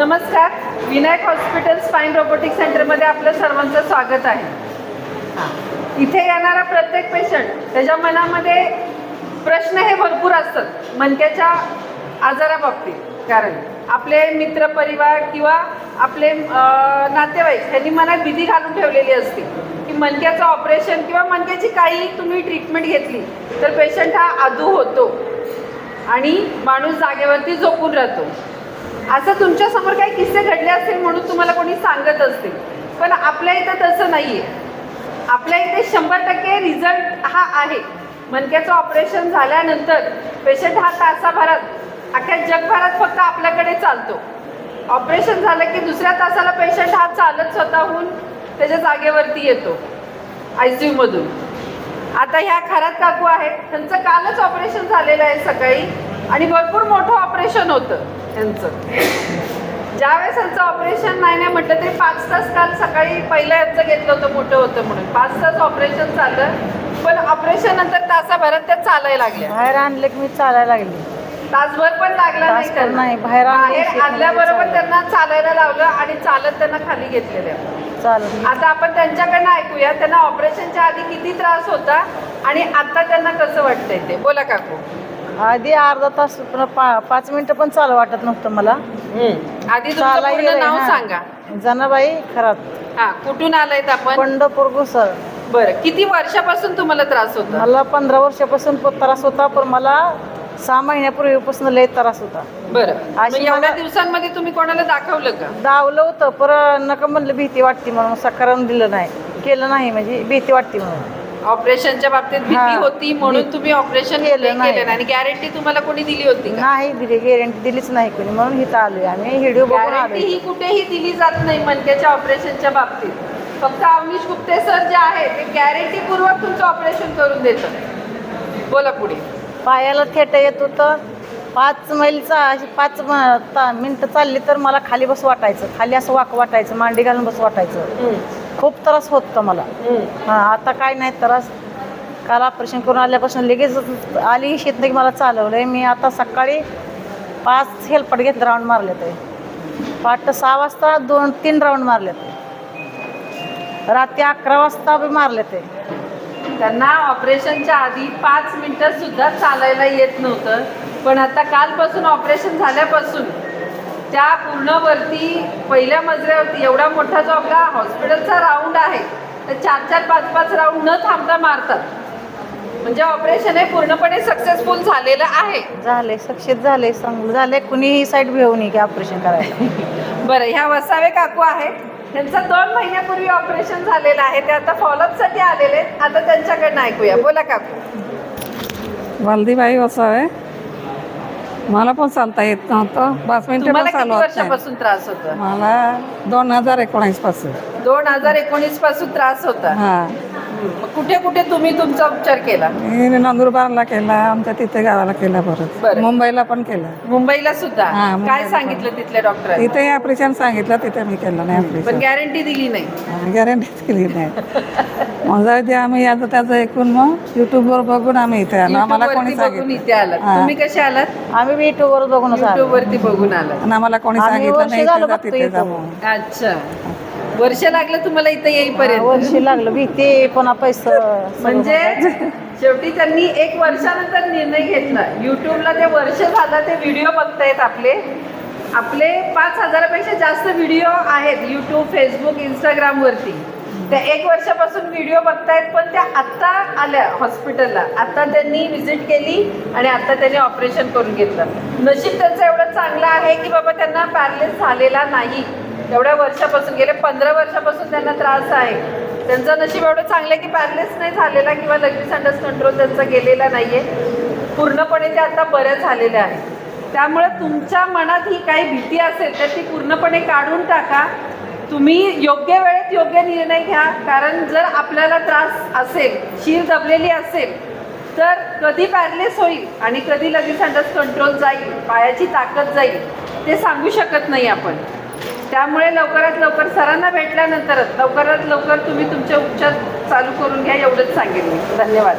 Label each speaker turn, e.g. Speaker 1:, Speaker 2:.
Speaker 1: नमस्कार. Vinayak hospital spine robotic सेंटरमध्ये आपलं सर्वांचं स्वागत आहे. इथे येणारा प्रत्येक पेशंट त्याच्या मनामध्ये प्रश्न हे भरपूर असतात. मनक्याच्या आजाराबाबतीत. कारण आपले मित्र परिवार किंवा आपले नातेवाईक ह्यांनी मनात भीती घालून ठेवलेली असते की मनक्याचं ऑपरेशन किंवा मनक्याची काही तुम्ही ट्रीटमेंट घेतली तर पेशंट हा आदू होतो. आणि माणूस जागेवरती झोपून राहतो. असं तुमच्यासमोर काही किस्से घडले असतील म्हणून तुम्हाला कोणी सांगत असतील. पण आपल्या इथं तसं नाही आहे आपल्या इथे शंभर टक्के रिझल्ट हा आहे. मनक्याचं ऑपरेशन झाल्यानंतर पेशंट हा तासाभरात अख्ख्या जगभरात फक्त आपल्याकडे चालतो. ऑपरेशन झालं की दुसऱ्या तासाला पेशंट हा चालत स्वतःहून त्याच्या जागेवरती येतो आय सी यूमधून आता ह्या खरात काकू आहेत. त्यांचं कालच ऑपरेशन झालेलं आहे सकाळी. आणि भरपूर मोठं ऑपरेशन होतं त्यांचं. ज्यावेळेस यांचं ऑपरेशन नाही नाही म्हटलं तरी पाच तास काल सकाळी पहिलं यांचं घेतलं होतं मोठं होतं म्हणून. पाच तास ऑपरेशन झालं पण ऑपरेशन नंतर तासाभरात त्या चालायला लागल्या.
Speaker 2: बाहेर आणलं की मी चालायला लागली.
Speaker 1: तासभर पण लागला नाही त्यांना.
Speaker 2: नाही, बाहेर आणलं
Speaker 1: बाहेर
Speaker 2: शेतामध्ये
Speaker 1: आणल्याबरोबर
Speaker 2: चालायला.
Speaker 1: त्यांना चालायला लावलं आणि चालत त्यांना खाली घेतलेलं आहे
Speaker 2: चालत.
Speaker 1: आता आपण त्यांच्याकडनं ऐकूया त्यांना ऑपरेशनच्या आधी किती त्रास होता आणि आता त्यांना कसं वाटतंय ते? बोला काकू.
Speaker 2: आधी अर्धा तास पण पा पाच मिनिटं पण चालू वाटत नव्हतं मला.
Speaker 1: आधी तुमचं
Speaker 2: चालायला
Speaker 1: पूर्ण
Speaker 2: गेलंय,
Speaker 1: नाव
Speaker 2: हा.
Speaker 1: सांगा.
Speaker 2: जनाबाई खरात.
Speaker 1: हा कुठून आलायत आपण?
Speaker 2: पंढरपूर घुसळ.
Speaker 1: बरं किती वर्षापासून तुम्हाला त्रास होता?
Speaker 2: मला पंधरा वर्षापासून प- त्रास होता पण मला सहा महिन्यापूर्वीपासून लय त्रास होता.
Speaker 1: बरं. मग
Speaker 2: अशी
Speaker 1: एवढ्या
Speaker 2: मला-
Speaker 1: दिवसांमध्ये तुम्ही कोणाला दाखवलं का?
Speaker 2: दावलं होतं पर नका म्हणलं भीती वाटते म्हणून सकाराम दिलं नाही. केलं नाही म्हणजे भीती वाटते म्हणून.
Speaker 1: ऑपरेशनच्या बाबतीत भीती
Speaker 2: हा.
Speaker 1: होती म्हणून तुम्ही ऑपरेशन
Speaker 2: केलं
Speaker 1: केलं
Speaker 2: नाही.
Speaker 1: नाही. आणि गॅरंटी तुम्हाला कोणी दिली होती का?
Speaker 2: नाही दिली गॅरंटी दिलीच नाही कोणी. म्हणून इथं आलोय आम्ही व्हिडिओ बघून
Speaker 1: गॅरंटी
Speaker 2: आलोय
Speaker 1: ही कुठेही दिली जात नाही मणक्याच्या ऑपरेशनच्या बाबतीत. फक्त अवनीश गुप्ते सर जे आहे ते गॅरंटी पूर्वक तुमचं ऑपरेशन करून देतात बोला पुढे.
Speaker 2: पायाला थेट येत होतं. पाच मैलचा अशी पाच म- ता- मिनिटं चालली तर मला खाली बस वाटायचं. खाली असं वाक वाटायचं. मांडी घालून बस वाटायचं. खूप त्रास होत होता मला. हां आता काय नाही त्रास. काल ऑपरेशन करून आल्यापासून लगेच आली शेत की मला चालवलं आहे मी आता सकाळी पाच हेल्पट घेतले राऊंड मारले ते. पाठ सहा वाजता दोन तीन राऊंड मारले ते. रात्री अकरा वाजता बी मारले ते.
Speaker 1: त्यांना ऑपरेशनच्या आधी पाच मिनिटं सुद्धा चालायला येत नव्हतं. पण आता कालपासून ऑपरेशन झाल्यापासून त्या पूर्ण वरती पहिल्या मजल्यावरती एवढा मोठा जो आपला हॉस्पिटलचा राऊंड आहे तर चार चार पाच पाच राऊंड न थांबता मारतात. म्हणजे ऑपरेशन हे पूर्णपणे सक्सेसफुल झालेलं आहे.
Speaker 2: झाले सक्सेस झाले चांगलं झाले कुणीही साईड घेऊ नये की ऑपरेशन करायला.
Speaker 1: बरं ह्या वसावे काकू आहेत. त्यांचं दोन महिन्यापूर्वी ऑपरेशन झालेलं आहे. ते आता फॉलोअपसाठी आलेले आहेत. आता त्यांच्याकडनं ऐकूया. बोला काकू.
Speaker 3: वालदीबाई वसावे. मला पण चालता येत नव्हतं. पाच मिनिटं
Speaker 1: तुम्हाला
Speaker 3: पण
Speaker 1: किती
Speaker 3: चालू होत. नाही.
Speaker 1: वर्षापासून त्रास होता?
Speaker 3: मला दोन हजार एकोणीसपासून
Speaker 1: दोन हजार एकोणीसपासून त्रास होता?
Speaker 3: हा.
Speaker 1: मग कुठे कुठे तुम्ही तुमचा उपचार केला?
Speaker 3: मी नंदुरबारला केला आमच्या तिथे गावाला केला
Speaker 1: बरं.
Speaker 3: परत मुंबईला पण केला.
Speaker 1: मुंबईला सुद्धा?
Speaker 3: हा,
Speaker 1: काय सांगितलं तिथल्या डॉक्टरांनी?
Speaker 3: तिथे ऑपरेशन सांगितलं तिथे मी केलं नाही
Speaker 1: पण
Speaker 3: ऑपरेशन.
Speaker 1: गॅरंटी दिली नाही.
Speaker 3: गॅरंटीच केली नाही. मग जाऊ दे आम्ही आता त्याचं ऐकून मग युट्यूबवर बघून आम्ही इथे आलो. आम्हाला
Speaker 1: YouTube
Speaker 3: कोणी
Speaker 1: वरती बघून इथे आलात.
Speaker 3: सांगितलं हा.
Speaker 1: तुम्ही कसे आलात?
Speaker 2: आम्ही बी युट्यूबवर बघूनच आलो.
Speaker 1: युट्यूब वरती बघून आलात.
Speaker 3: आणि आम्हाला कोणी
Speaker 2: आम्ही
Speaker 3: सांगितलं
Speaker 2: वर्ष
Speaker 3: नाही
Speaker 2: झालं
Speaker 3: इथे जा,
Speaker 2: बघतो
Speaker 3: तिथे जा
Speaker 2: इथं.
Speaker 3: म्हणून.
Speaker 1: अच्छा. वर्ष लागलं तुम्हाला इथं येईपर्यंत?
Speaker 2: वर्षी लागलं. भीती पुन्हा पैसे
Speaker 1: म्हणजे शेवटी त्यांनी एक वर्षानंतर निर्णय घेतला. युट्यूबला ते वर्ष झालं ते व्हिडिओ बघतायत आपले. आपले पाच हजारापेक्षा जास्त व्हिडिओ आहेत यूट्यूब फेसबुक इंस्टाग्रामवरती त्या एक वर्षापासून व्हिडिओ बघतायत पण त्या आत्ता आल्या हॉस्पिटलला आत्ता त्यांनी व्हिजिट केली आणि आत्ता त्यांनी ऑपरेशन करून घेतलं. नशीब त्यांचं एवढं चांगलं आहे की बाबा त्यांना पॅरलेस झालेला नाही. एवढ्या वर्षापासून गेले पंधरा वर्षापासून त्यांना त्रास आहे. त्यांचं नशीब एवढं चांगलं आहे की पॅरलेस नाही झालेला किंवा लगेच अंडस कंट्रोल त्यांचा गेलेला नाही आहे पूर्णपणे ते आता बऱ्या झालेल्या आहेत त्यामुळे तुमच्या मनात ही काही भीती असेल तर ती पूर्णपणे काढून टाका. तुम्ही योग्य वेळेत योग्य निर्णय घ्या. कारण जर आपल्याला त्रास असेल शीर दबलेली असेल तर कधी पॅरलेस होईल आणि कधी लगेच अंडस कंट्रोल जाईल पायाची ताकद जाईल ते सांगू शकत नाही आपण. त्यामुळे लवकरात लवकर सरांना भेटल्यानंतरच लवकरात लवकर तुम्ही तुमचे उपचार चालू करून घ्या एवढंच सांगेन मी. धन्यवाद.